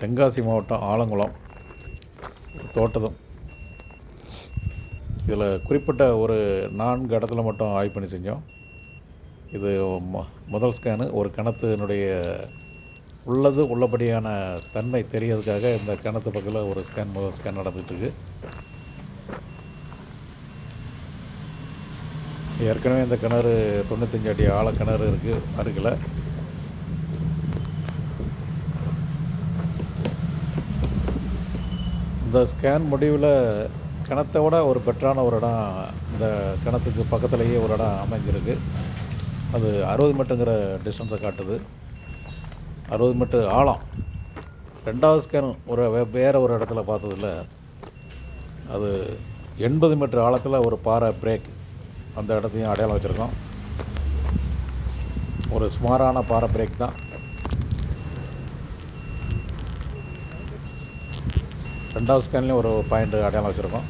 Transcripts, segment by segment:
தென்காசி மாவட்டம் ஆலங்குளம். ஒரு தோட்டதம். இதில் குறிப்பிட்ட ஒரு நான்கு இடத்துல மட்டும் ஆய்வு பண்ணி செஞ்சோம். இது மொ- முதல் ஸ்கேனு ஒரு கிணத்தினுடைய உள்ளது உள்ளபடியான தன்மை தெரியறதுக்காக இந்த கிணத்து பக்கத்தில் ஒரு ஸ்கேன் முதல் ஸ்கேன் நடந்துகிட்ருக்கு ஏற்கனவே இந்த கிணறு தொண்ணூத்தஞ்சு அடி ஆழ கிணறு இருக்குது அருகில். இந்த ஸ்கேன் முடிவில் கிணத்தை விட ஒரு பெட்டரான ஒரு இடம் இந்த கிணத்துக்கு பக்கத்துலேயே ஒரு இடம் அமைஞ்சிருக்கு. அது அறுபது மீட்டருங்கிற டிஸ்டன்ஸை காட்டுது. அறுபது மீட்டர் ஆழம். ரெண்டாவது ஸ்கேன் ஒரு வே- ஒரு இடத்துல பார்த்ததில் அது எண்பது மீட்டர் ஆழத்தில் ஒரு பாறை பிரேக் அந்த இடத்தையும் அடையாளம் வச்சுருக்கோம். ஒரு சுமாரான பாறை பிரேக் தான். ரெண்டாவது ஸ்கேன்லேயும் ஒரு பாயிண்ட் அடையாளம் வச்சுருக்கோம்.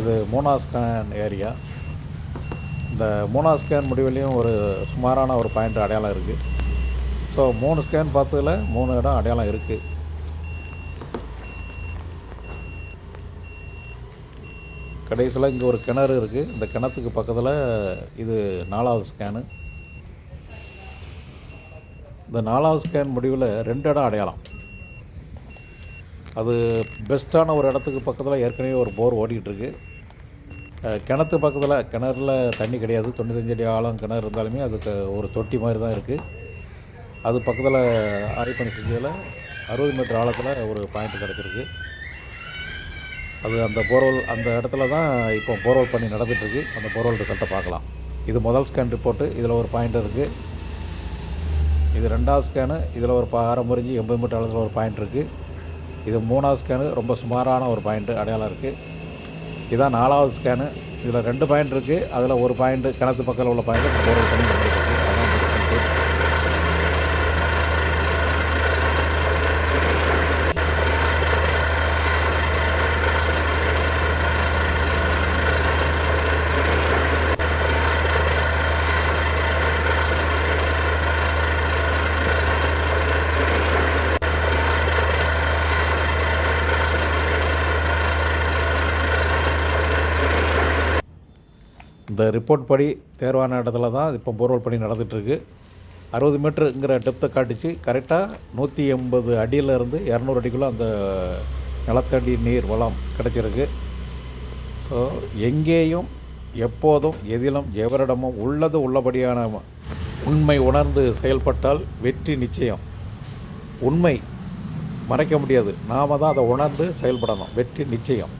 இது மூணாவது ஸ்கேன் ஏரியா இந்த மூணாவது ஸ்கேன் முடிவுலையும் ஒரு சுமாரான ஒரு பாயிண்ட் அடையாளம் இருக்குது ஸோ மூணு ஸ்கேன் பார்த்ததுல மூணு இடம் அடையாளம் இருக்குது கடைசியில் இங்கே ஒரு கிணறு இருக்குது இந்த கிணத்துக்கு பக்கத்தில் இது நாலாவது ஸ்கேனு இந்த நாலாவது ஸ்கேன் முடிவில் ரெண்டு இடம் அடையாளம். அது பெஸ்ட்டான ஒரு இடத்துக்கு பக்கத்தில் ஏற்கனவே ஒரு போர் ஓடிக்கிட்டுருக்கு. கிணத்து பக்கத்தில் கிணறுல தண்ணி கிடையாது. தொண்ணூத்தஞ்சு அடி ஆழம் கிணறு இருந்தாலுமே அதுக்கு ஒரு தொட்டி மாதிரி தான் இருக்குது அது பக்கத்தில் ஆய்வு பண்ணி செஞ்சதில் அறுபது மீட்டர் ஆழத்தில் ஒரு பாயிண்ட் கிடச்சிருக்கு. அது அந்த போர்வெல் அந்த இடத்துல தான் இப்போ போர்வெல் பண்ணி நடந்துகிட்ருக்கு அந்த போர்வெல் ரிசல்ட்டை பார்க்கலாம். இது முதல் ஸ்கேன் ரிப்போர்ட்டு இதில் ஒரு பாயிண்ட் இருக்குது இது ரெண்டாவது ஸ்கேனு. இதில் ஒரு அரை முறிஞ்சு எண்பது மீட்டர் அளவில் ஒரு பாயிண்ட் இருக்குது இது மூணாவது ஸ்கேனு. ரொம்ப சுமாரான ஒரு பாயிண்ட்டு அடையாளம் இருக்குது இதான் நாலாவது ஸ்கேனு. இதில் ரெண்டு பாயிண்ட் இருக்குது அதில் ஒரு பாயிண்ட்டு கிணத்து பக்கத்தில் உள்ள பாயிண்ட்டு ஒரு பண்ணி நடந்துருக்கு அதான் இந்த ரிசல்ட்டு இந்த ரிப்போர்ட் படி தேர்வான இடத்துல தான் இப்போ போர்வெல் பணி நடந்துகிட்ருக்கு அறுபது மீட்டருங்கிற டெப்த்தை காட்டிச்சு. கரெக்டாக நூற்றி எண்பது அடியிலேருந்து இரநூறு அடிக்குள்ளே அந்த நிலத்தடி நீர் வளம் கிடச்சிருக்கு. ஸோ எங்கேயும் எப்போதும் எதிலும் எவரிடமும் உள்ளது உள்ளபடியான உண்மை உணர்ந்து செயல்பட்டால் வெற்றி நிச்சயம். உண்மை மறைக்க முடியாது. நாம தான் அதை உணர்ந்து செயல்படணும். வெற்றி நிச்சயம்.